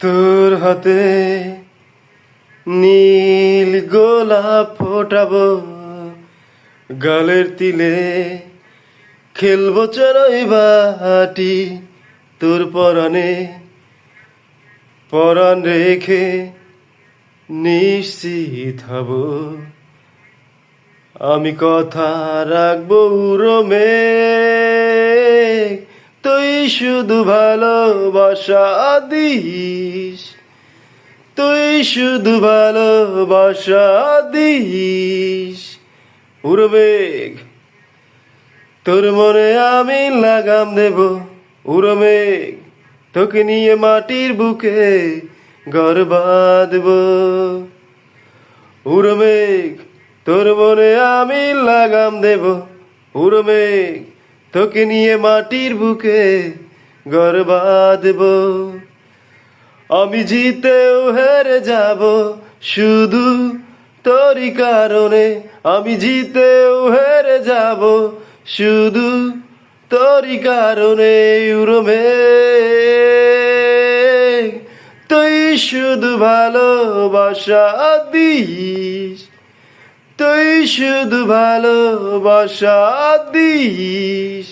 তোর হাতে নীল গোলাপ ফোটাব, গালের তিলে খেলব চড়াই বাটি। তোর পরাণে পরাণ রেখে নিশ্চিত হব। আমি কথা রাখব উরমে শুধু ভালোবাসা দিস। তুই শুধু ভালোবাসা দিস। উড়বেগ তোর মনে আমি লাগাম দেব। উড়মেঘ তোকে নিয়ে মাটির বুকে ঘর বাঁধব। উড়মেঘ তোর মনে আমি লাগাম দেব। উড়মেঘ তোকে নিয়ে মাটির বুকে ঘর বাঁধব। আমি জিতেও হেরে যাব, শুধু তোরই কারণে। আমি জিতেও হেরে যাব, শুধু তোরই কারণে উড়মে তুই শুধু ভালোবাসা দিস তুই শুধু ভালোবাসা দিস।